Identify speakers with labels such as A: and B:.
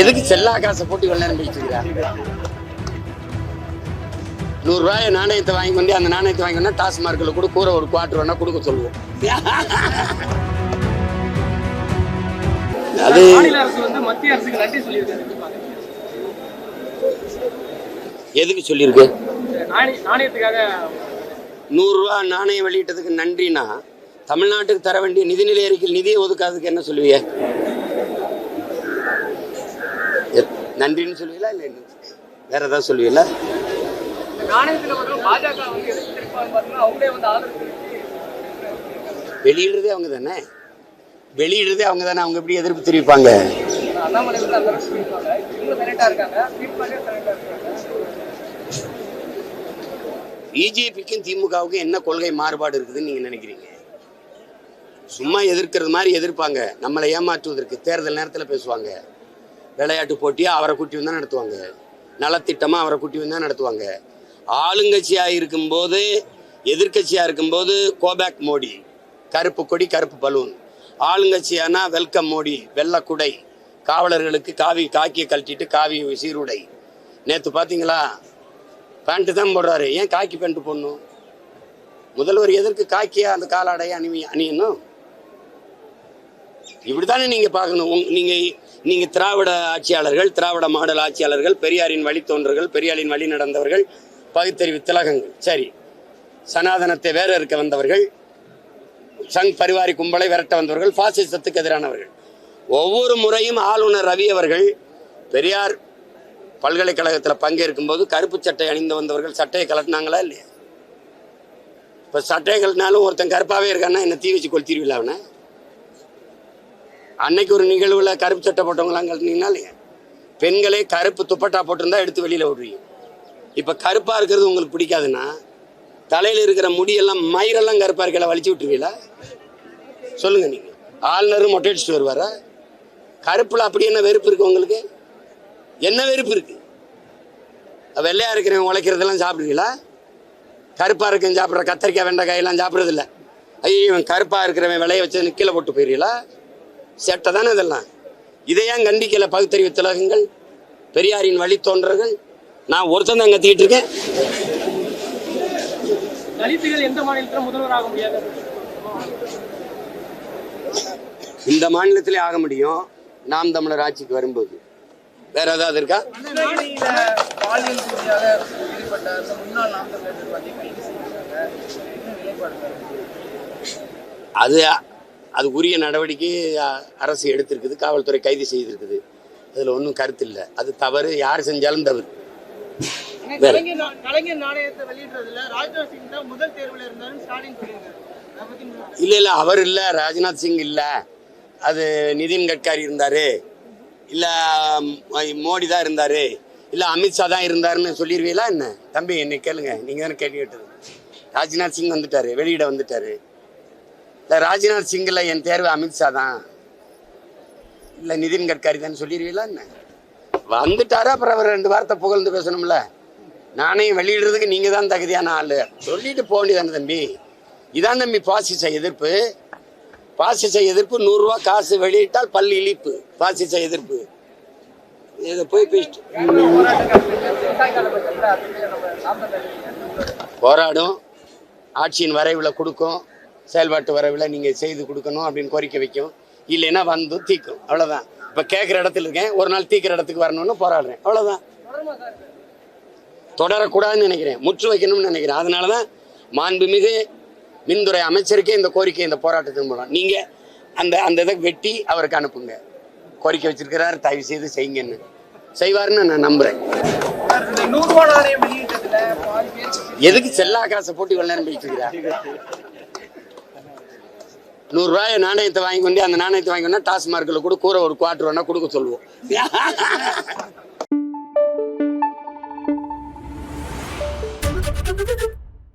A: எதுக்கு செல்லா காசை போட்டு இவ்வளவு நேரம் பேசிட்டு இருக்கிறா நூறு ரூபாய் நாணயத்தை வாங்கி வந்து அந்த நாணயத்தை வாங்கி வந்தா டாஸ்மார்க்கில் கூட கூரை ஒரு குவார்டர் வேணா கொடுக்க சொல்லுவோம். அது? எதுக்கு சொல்லியிருக்கு? நூறுரூவா நாணயம் வெளியிட்டதுக்கு நன்றினா தமிழ்நாட்டுக்கு தர வேண்டிய நிதிநிலை அறிக்கையில் நிதியை ஒதுக்காததுக்கு என்ன சொல்லுவீங்க? நன்றின்னு சொல்லுவீங்களா இல்லை என்ன? வேற ஏதாவது சொல்லுவீங்களா வெளியிடுறதே அவங்க தானே? வெளியிடுறதே அவங்க தானே? அவங்க எப்படி எதிர்ப்பு தெரிவிப்பாங்க? பிஜேபிக்கும் திமுகவுக்கும் என்ன கொள்கை மாறுபாடு இருக்குதுன்னு நீங்க நினைக்கிறீங்க? சும்மா எதிர்க்கிறது மாதிரி எதிர்ப்பாங்க. நம்மளை ஏமாற்றுவதற்கு தேர்தல் நேரத்தில் பேசுவாங்க. விளையாட்டு போட்டியை அவரை கூட்டி வந்தால் நடத்துவாங்க. நலத்திட்டமாக அவரை கூட்டி வந்தால் நடத்துவாங்க. ஆளுங்கட்சியாக இருக்கும்போது எதிர்கட்சியாக இருக்கும்போது கோபேக் மோடி கருப்பு கொடி கருப்பு பலூன். ஆளுங்கட்சியானா வெல்கம் மோடி வெள்ளை குடை. காவலர்களுக்கு காவி காக்கியை கழட்டிட்டு காவி சீருடை. நேற்று பார்த்தீங்களா பேண்ட்டு தான் போடுறாரு. ஏன் காக்கி பேண்ட்டு போடணும்? முதல்வர் எதற்கு காக்கியா அந்த காலாடையை அணிவி அணியணும்? இப்படித்தானே நீங்க பார்க்கணும். நீங்க நீங்க திராவிட ஆட்சியாளர்கள் திராவிட மாடல் ஆட்சியாளர்கள் பெரியாரின் வழித்தோன்றர்கள் பெரியாரின் வழி நடந்தவர்கள் பகுத்தறிவு திலகங்கள். சரி. சனாதனத்தை வேற இருக்க வந்தவர்கள் சங் பரிவாரி கும்பலை விரட்ட வந்தவர்கள் பாசிசத்துக்கு எதிரானவர்கள். ஒவ்வொரு முறையும் ஆளுநர் ரவி அவர்கள் பெரியார் பல்கலைக்கழகத்தில் பங்கேற்கும் போது கருப்பு சட்டை அணிந்து வந்தவர்கள் சட்டையை கலட்டினாங்களா இல்லையா? இப்போ சட்டையை கலட்டினாலும் ஒருத்தன் கருப்பாகவே இருக்கான்னா என்ன தீ வச்சு கொளுத்திடுவில்ல அவனை? அன்னைக்கு ஒரு நிகழ்வில் கருப்பு சட்டை போட்டவங்களாம் கட்டினீங்கன்னா இல்லையா பெண்களே கருப்பு துப்பட்டா போட்டிருந்தா எடுத்து வெளியில் விடுவீங்க இப்போ கருப்பாக இருக்கிறது உங்களுக்கு பிடிக்காதுன்னா தலையில் இருக்கிற முடியெல்லாம் மயிரெல்லாம் கருப்பாக இருக்கல வலிச்சு விட்டுருவீங்களா? சொல்லுங்கள் நீங்கள் ஆளுநரும் மொட்டை அடிச்சுட்டு வருவாரா? கருப்பில் அப்படி என்ன வெறுப்பு இருக்குது உங்களுக்கு? என்ன வெறுப்பு இருக்குது வெள்ளையாக இருக்கிறவன் உழைக்கிறதெல்லாம் சாப்பிடுவீங்களா? கருப்பாக இருக்கவன் சாப்பிட்ற கத்திரிக்காய் வெண்டைக்காயெல்லாம் சாப்பிட்றதில்ல. சாப்பிட்றது ஐயோ இவன் இருக்கிறவன் விளைய வச்சு கீழே போட்டு போயிடுவீங்களா சேட்டை தானே இதெல்லாம்? இதை ஏன் கண்டிக்கல? பகுத்தறிவு திலகங்கள் பெரியாரின் வழித்தோன்றர்கள் நான் ஒருத்தன் தான் கத்திக்கிட்டு இருக்கேன். இந்த மாநிலத்திலே ஆக முடியும். நாம் தமிழர் ஆட்சிக்கு வரும்போது. வேற ஏதாவது இருக்கா? அது அது உரிய நடவடிக்கை அரசு எடுத்திருக்குது காவல்துறை கைது செய்திருக்குது. அதில் ஒன்றும் கருத்து இல்லை அது தவறு யார் செஞ்சாலும் தவறு. இல்லை இல்லை அவர் இல்லை ராஜ்நாத் சிங் இல்லை. அது நிதின் கட்காரி இருந்தார். இல்லை மோடி தான் இருந்தார். இல்லை அமித்ஷா தான் இருந்தாருன்னு சொல்லிடுவீங்களா என்ன? தம்பி என்னை கேளுங்க. நீங்கள் தானே கேள்வி கேட்டது. ராஜ்நாத் சிங் வந்துட்டாரு வெளியிட வந்துட்டாரு. இல்லை ராஜ்நாத் சிங்கில் என் தேர்வு அமித்ஷா தான். இல்லை நிதின் கட்காரி தான் சொல்லிடுவீங்களா என்ன? வந்துட்டாரா அப்புறம் அவர் ரெண்டு வார்த்தை புகழ்ந்து பேசணும்ல? நானே வெளியிடுறதுக்கு நீங்கள் தான் தகுதியான ஆள். சொல்லிட்டு போக வேண்டியதானே தம்பி. இதான் தம்பி பாசிச எதிர்ப்பு. பாசிச எதிர்ப்பு நூறுரூவா காசு வெளியிட்டால் பல் இழிப்பு. பாசிச எதிர்ப்பு. இதை போய் பேசிட்டு. போராடும். ஆட்சியின் வரைவில் கொடுக்கும். செயல்பாட்டு வரைவில் நீங்கள் செய்து கொடுக்கணும் அப்படின்னு கோரிக்கை வைக்கும். இல்லைன்னா வந்து தீக்கும். அவ்வளோதான் இப்போ கேட்குற இடத்துல இருக்கேன். ஒரு நாள் தீக்கிற இடத்துக்கு வரணும்னு போராடுறேன். அவ்வளோதான் தொடரக்கூடாதுன்னு நினைக்கிறேன். முற்று வைக்கணும்னு நினைக்கிறேன். அதனால தான் மாண்புமிகு மின்துறை அமைச்சருக்கே இந்த கோரிக்கை இந்த போராட்டத்தின் மூலம். நீங்கள் அந்த அந்த இதை வெட்டி அவருக்கு அனுப்புங்க. கோரிக்கை வச்சிருக்கிறார். தயவு செய்து செய்யுங்கன்னு. செய்வாருன்னு நான் நம்புறேன். எதுக்கு செல்லா காசை போட்டு இவ்வளவு நேரம் நூறுரூவாய் நூறு நாணயத்தை வாங்கி கொண்டு அந்த நாணயத்தை வாங்கி டாஸ்மார்க்கில் கூட கூற ஒரு குவார்டர் வேணா கொடுக்க சொல்லுவோம்.